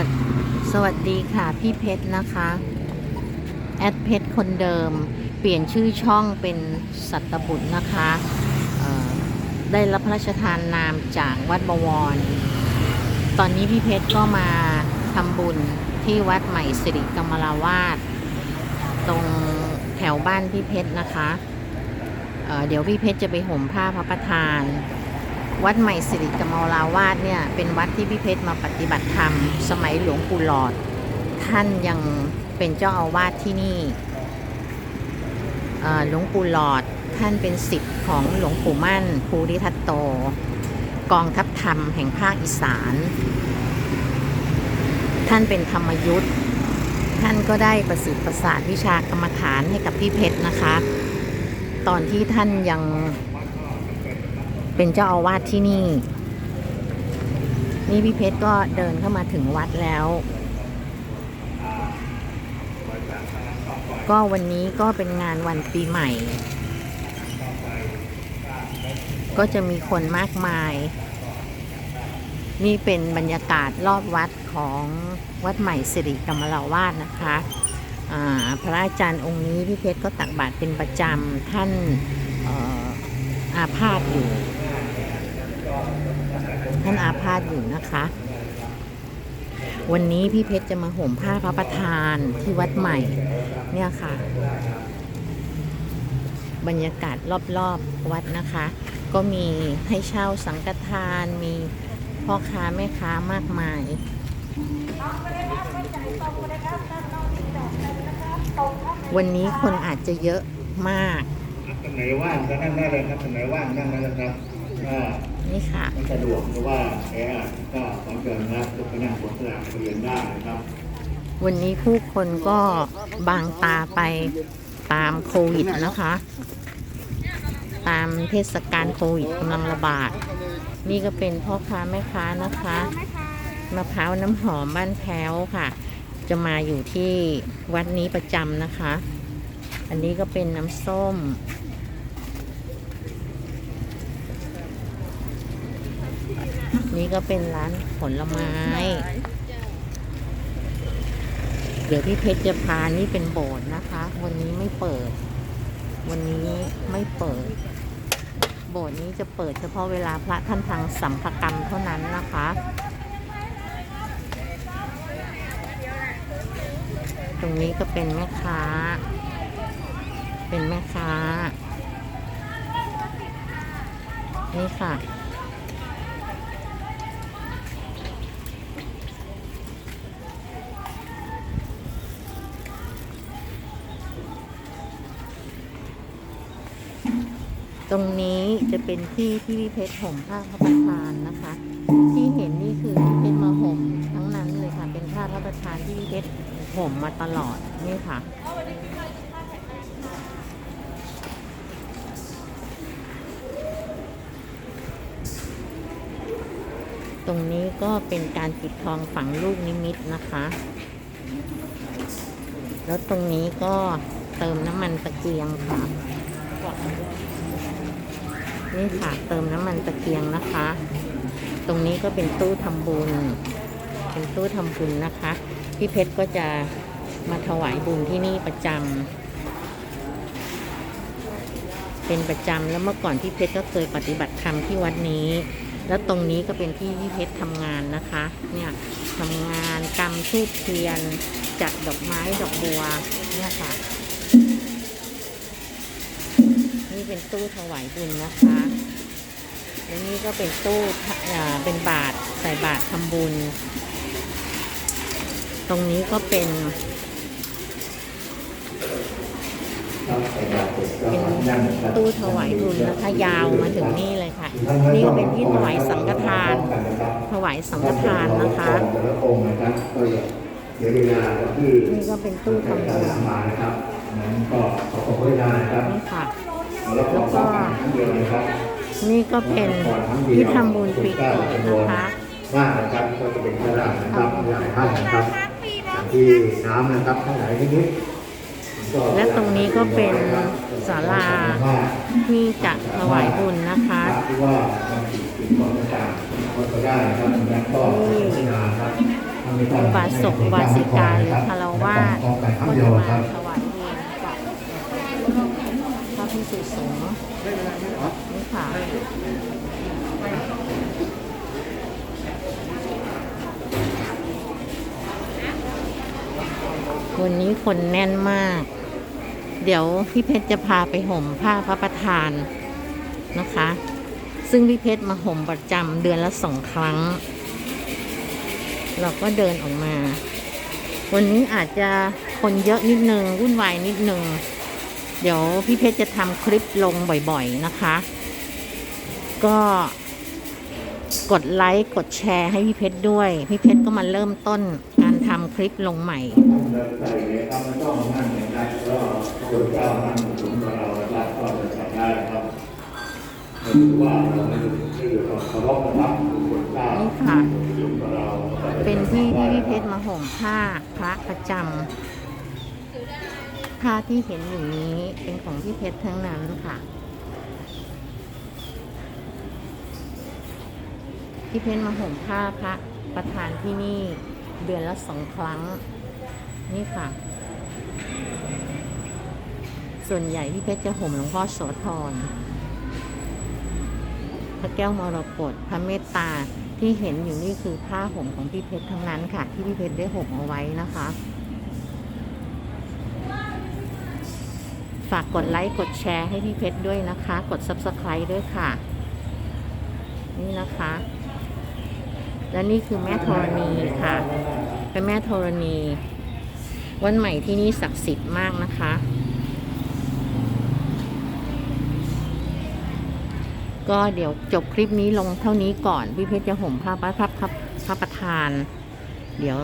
วัสสวัสดีค่ะพี่เพชรนะคะ แอดเพชรคนเดิม เปลี่ยนชื่อช่องเป็นสัตบุตรนะคะได้รับพระราชทานนามจากวัดบวร ตอนนี้พี่เพชรก็มาทำบุญที่วัดใหม่สิริกรรมราวาสตรงแถวบ้านพี่เพชรนะคะเเดี๋ยวพี่เพชรจะไปห่มผ้าพระประธาน วัดใหม่สิริกมราวาสเนี่ยเป็นวัดที่พี่เพชรมาปฏิบัติธรรม สมัยหลวงปู่หลอด ท่านยังเป็นเจ้าอาวาสที่นี่หลวงปู่หลอดท่านเป็นศิษย์ของหลวงปู่มั่นภูริทัตโต กองทัพธรรมแห่งภาคอีสาน ท่านเป็นธรรมยุทธ์ท่านก็ได้ประสิทธิ์ประสาทวิชากรรมฐานให้กับพี่เพชรนะคะ ตอนที่ท่านยัง เป็นเจ้าอาวาสที่นี่ นี่พี่เพชรก็เดินเข้ามาถึงวัดแล้ว ก็วันนี้ก็เป็นงานวันปีใหม่ ก็จะมีคนมากมาย นี่เป็นบรรยากาศรอบวัดของวัดใหม่สิริกรรมราวาสนะคะอ่าพระอาจารย์องค์นี้พี่เพชรก็ตักบาตรเป็นประจำท่านอ่ออาพาธอยู่ ท่านอาพาธอยู่นะคะ วันนี้พี่เพชรจะมาห่มผ้าพระประธานที่วัดใหม่ เนี่ยค่ะ บรรยากาศรอบๆวัดนะคะ ก็มีให้เช่าสังฆทานมีพ่อค้าแม่ค้ามากมายวันนี้คนอาจจะเยอะมากไหนว่างก็นั่งได้เลยครับไหนว่างนั่งได้เลยครับ นี่ค่ะไม่สะดวกหรือว่าแออัดก็ขอเชิญนะครับยกไปนั่งบนสนามเรียนได้นะครับ วันนี้ผู้คนก็บางตาไปตามโควิดนะคะ ตามเทศกาลโควิดกำลังระบาด นี่ก็เป็นพ่อค้าแม่ค้านะคะมะพร้าวน้ำหอมบ้านแพ้วค่ะ จะมาอยู่ที่วัดนี้ประจำนะคะ อันนี้ก็เป็นน้ำส้ม นี่ก็เป็นร้านผลไม้ เดี๋ยวพี่เพชรจะพานี่เป็นโบสถ์นะคะ วันนี้ไม่เปิด วันนี้ไม่เปิด โบสถ์นี้จะเปิดเฉพาะเวลาพระท่านทางสัมภกรรมเท่านั้นนะคะตรงนี้ก็เป็นแม่ค้า เป็นแม่ค้า นี่ค่ะ ตรงนี้จะเป็นที่ที่พี่เพชรห่มผ้าพระประธานนะคะ ที่เห็นนี่คือพี่เพชรมาห่มทั้งนั้นเลยค่ะ เป็นผ้าพระประธานที่พี่เพชรห่มมาตลอดนี่ค่ะตรงนี้ก็เป็นการปิดทองฝังลูกนิมิตนะคะ แล้วตรงนี้ก็เติมน้ำมันตะเกียงค่ะ นี่ค่ะเติมน้ำมันตะเกียงนะคะ ตรงนี้ก็เป็นตู้ทำบุญ เป็นตู้ทำบุญนะคะ พี่เพชรก็จะมาถวายบุญที่นี่ประจำ เป็นประจำแล้วเมื่อก่อนพี่เพชรก็เคยปฏิบัติธรรมที่วัดนี้ แล้วตรงนี้ก็เป็นที่พี่เพชรทำงานนะคะ เนี่ยทำงานกำทูบเทียน จัดดอกไม้ดอกบัว เนี่ยค่ะ นี่เป็นตู้ถวายบุญนะคะแล้วนี่ก็เป็นตู้อ่าเป็นบาทใส่บาททำบุญ ตรงนี้ก็เป็นเป็นตู้ถวายบุญนะคะยาวมาถึงนี่เลยค่ะ นี่ก็เป็นที่ถวายสังฆทาน ถวายสังฆทานนะคะแต่ละองค์นะครับก็เสียเวลาก็คือนี่ก็เป็นตู้ทำบุญมานะครับนั้นก็ขอขอบคุณนนะครับนี่ค่ะ แล้วก็ครั้งเดียวนะครับนี่ก็เป็นที่ทำบุญปีเกิดนะคะมากนะครับก็จะเป็นพระราชนะครับหลายท่านนะครับอย่างที่น้ำนะครับข้างไหนนิดๆและตรงนี้ก็เป็นศาลาที่จะถวายบุญนะคะที่ว่ามันติดติดของต่างๆก็ได้นะครับดังนั้นก็พิจารณาครับอุบาสกอุบาสิกาหรือคารวาสก็จะมาถวายเองกับพระพิ สุสงนี่ค่ะวันนี้คนแน่นมาก เดี๋ยวพี่เพชรจะพาไปห่มผ้าพระประธานนะคะ ซึ่งพี่เพชรมาห่มประจำเดือนละสองครั้ง เราก็เดินออกมา วันนี้อาจจะคนเยอะนิดนึงวุ่นวายนิดนึง เดี๋ยวพี่เพชรจะทำคลิปลงบ่อยๆนะคะ ก็กดไลค์กดแชร์ให้พี่เพชรด้วย พี่เพชรก็มาเริ่มต้นการทำคลิปลงใหม่เลยครับไม่ต้องนั่งนะครับก็พระเจ้านั่งสูงกว่าเรานะครับก็จะจับได้ครับไม่รู้ว่าเราไม่รู้ชื่อเราเคารพนะครับพระเจ้านี่ค่ะ เป็นที่ที่พี่เพชรมาห่มผ้าพระประจำ ผ้าที่เห็นอยู่นี้เป็นของพี่เพชรทั้งนั้นค่ะ พี่เพชรมาห่มผ้าพระประธานที่นี่เดือนละสองครั้ง นี่ค่ะ ส่วนใหญ่พี่เพชรจะห่มหลวงพ่อโสธรพระแก้วมรกตพระเมตตาที่เห็นอยู่นี่คือผ้าห่มของพี่เพชรทั้งนั้นค่ะ ที่พี่เพชรได้ห่มเอาไว้นะคะ ฝากกดไลค์กดแชร์ให้พี่เพชรด้วยนะคะ กด subscribe ด้วยค่ะ นี่นะคะ และนี่คือแม่ธรณีค่ะ เป็นแม่ธรณี วันใหม่ที่นี่ศักดิ์สิทธิ์มากนะคะ ก็เดี๋ยวจบคลิปนี้ลงเท่านี้ก่อน พี่เพชรจะห่มผ้าพระพับพระพระประธาน เดี๋ยว